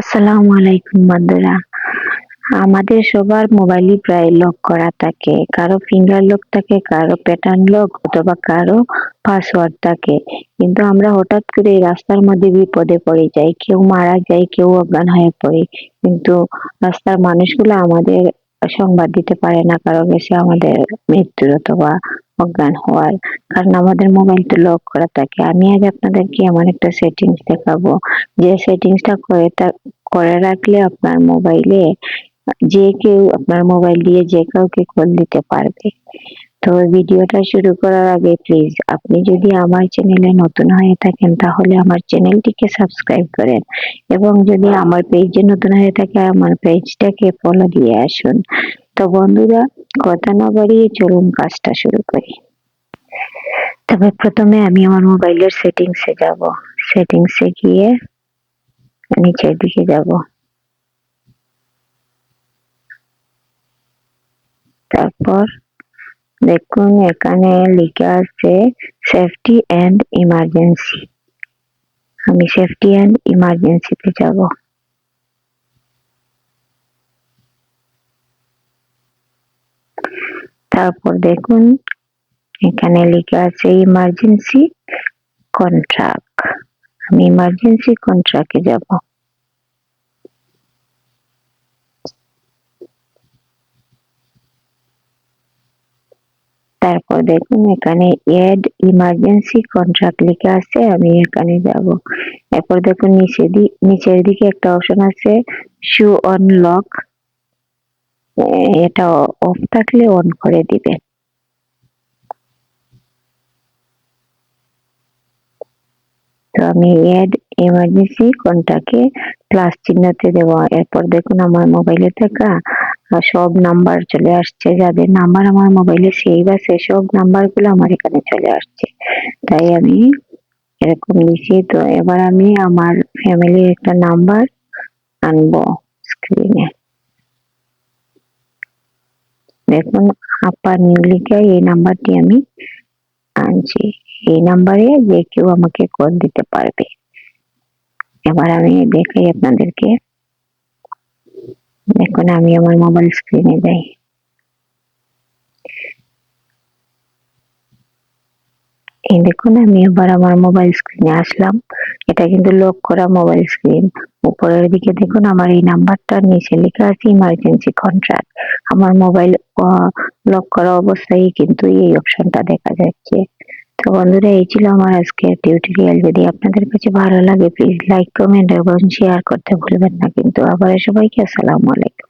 আসসালামু আলাইকুম বন্ধুরা। আমাদের সবার মোবাইলই প্রায় লক করা থাকে। কারও ফিঙ্গার লক থাকে, কারও প্যাটার্ন লক অথবা কারও পাসওয়ার্ড থাকে। কিন্তু আমরা হঠাৎ করে রাস্তার মধ্যে বিপদে পড়ে যাই, কেউ মারা যায়, কেউ অজ্ঞান হয়ে পড়ে। কিন্তু রাস্তার মানুষগুলো আমাদের সংবাদ দিতে পারে না, কারও বেশি আমাদের মৃত্যুর অথবা অজ্ঞান হওয়ার। কারণ আমাদের মোবাইল তো লক করা থাকে। আমি আজ আপনাদেরকে এমন একটা সেটিংস দেখাবো। যে সেটিংসটা করে করে রাখলে আপনার মোবাইলে যে কেউ আপনার মোবাইল দিয়ে যে কাউকে কল দিতে পারবে। তো ভিডিওটা শুরু করার আগে প্লিজ আপনি যদি আমার চ্যানেলে নতুন হয়ে থাকেন, তাহলে আমার চ্যানেলটিকে সাবস্ক্রাইব করেন। এবং যদি আমার পেজে নতুন হয়ে থাকে, আমার পেজটাকে ফলো দিয়ে আসুন। তো বন্ধুরা, কথা না বাড়িয়ে চলুন কাজটা শুরু করি। তবে প্রথমে আমি আমার মোবাইলের সেটিংসে যাব। সেটিংসে গিয়ে নিচের দিকে যাব। তারপর দেখুন, এখানে লেখা আছে সেফটি এন্ড ইমার্জেন্সি আমি সেফটি এন্ড ইমার্জেন্সিতে যাব। তারপর দেখুন, এখানে লেখা আছে ইমার্জেন্সি কন্ট্রাক্ট আমি ইমার্জেন্সি কন্ট্রাক্টে যাব। তারপর দেখুন, এখানে এড ইমার্জেন্সি কন্ট্রাক্ট লেখা আছে, আমি এখানে যাব। এরপর দেখুন, নিচে নিচের দিকে একটা অপশন আছে শু অন লক এটা অফ থাকলে অন করে দিবেন তো আমি এড ইমার্জেন্সি কোনটাকে? প্লাস চিহ্নতে দেব। এরপর দেখুন আমার মোবাইলে থাকা সব নাম্বার চলে আসছে। যাদের নাম্বার আমার মোবাইলে সেভ আছে, সব নাম্বারগুলো আমার এখানে চলে আসছে। তাই আমি এরকম লিখি তো এবার আমি আমার ফ্যামিলির একটা নাম্বার আনব স্ক্রিনে দেখুন আপার নিউলিকা এই নাম্বারটি আমি আনছি। এই নাম্বারে যে কেউ আমাকে কল দিতে পারবে। এবার আমি দেখাই আপনাদেরকে। দেখুন, আমি আমার মোবাইল স্ক্রিনে যাই। এই দেখুন, আমি এবার আমার মোবাইল স্ক্রিনে আসলাম। এটা কিন্তু লক করা মোবাইল স্ক্রিন উপরের দিকে দেখুন, আমার এই নাম্বারটা নিচে লেখা আছে ইমার্জেন্সি কন্ট্রাক্ট আমার মোবাইল লক করা অবস্থায় কিন্তু এই অপশনটা দেখা যাচ্ছে। তো বন্ধুরা, এই ছিল আমার আজকের টিউটোরিয়াল যদি আপনাদের কাছে ভালো লাগে প্লিজ লাইক কমেন্ট এবং শেয়ার করতে ভুলবেন না। কিন্তু আবার সবাইকে আসসালামু আলাইকুম।